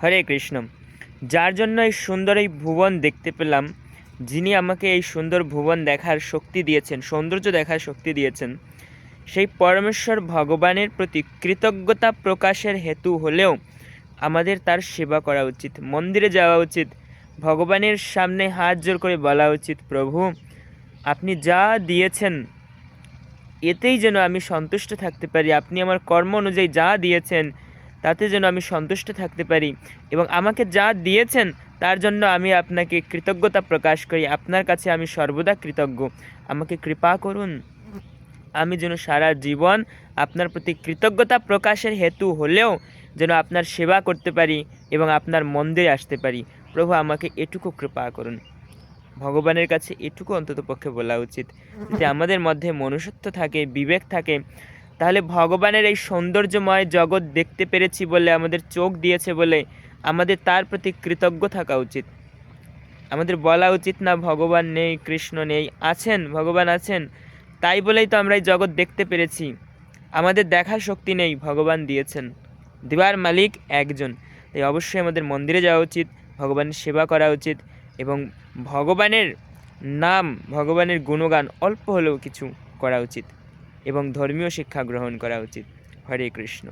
হরে কৃষ্ণ। যার জন্য এই সুন্দর এই ভুবন দেখতে পেলাম, যিনি আমাকে এই সুন্দর ভুবন দেখার শক্তি দিয়েছেন, সৌন্দর্য দেখার শক্তি দিয়েছেন, সেই পরমেশ্বর ভগবানের প্রতি কৃতজ্ঞতা প্রকাশের হেতু হলেও আমাদের তার সেবা করা উচিত, মন্দিরে যাওয়া উচিত, ভগবানের সামনে হাত জোর করে বলা উচিত, প্রভু, আপনি যা দিয়েছেন, এতেই যেন আমি সন্তুষ্ট থাকতে পারি। আপনি আমার কর্ম অনুযায়ী যা দিয়েছেন তাতে যেন আমি সন্তুষ্ট থাকতে পারি এবং আমাকে যা দিয়েছেন, তার জন্য আমি আপনাকে কৃতজ্ঞতা প্রকাশ করি। আপনার কাছে আমি সর্বদা কৃতজ্ঞ। আমাকে কৃপা করুন। আমি যেন সারা জীবন আপনার প্রতি কৃতজ্ঞতা প্রকাশের হেতু হলেও যেন আপনার সেবা করতে পারি এবং আপনার মন্দিরে আসতে পারি। প্রভু, আমাকে এটুকু কৃপা করুন। ভগবানের কাছে এটুকু অন্তত পক্ষে বলা উচিত। যদি আমাদের মধ্যে মনুষ্যত্ব থাকে, বিবেক থাকে তাহলে ভগবানের এই সৌন্দর্যময় জগৎ দেখতে পেরেছি বলে আমাদের চোখ দিয়েছে বলে আমাদের তার প্রতি কৃতজ্ঞ থাকা উচিত। আমাদের বলা উচিত না, ভগবান নেই, কৃষ্ণ নেই, আছেন, ভগবান আছেন। তাই বলেই তো আমরা এই জগৎ দেখতে পেরেছি। আমাদের দেখার শক্তি নেই, ভগবান দিয়েছেন। দিবার মালিক একজন। তাই অবশ্যই আমাদের মন্দিরে যাওয়া উচিত, ভগবানের সেবা করা উচিত এবং ভগবানের নাম, ভগবানের গুণগান অল্প হলেও কিছু করা উচিত। এবং ধর্মীয় শিক্ষা গ্রহণ করা উচিত। হরে কৃষ্ণ।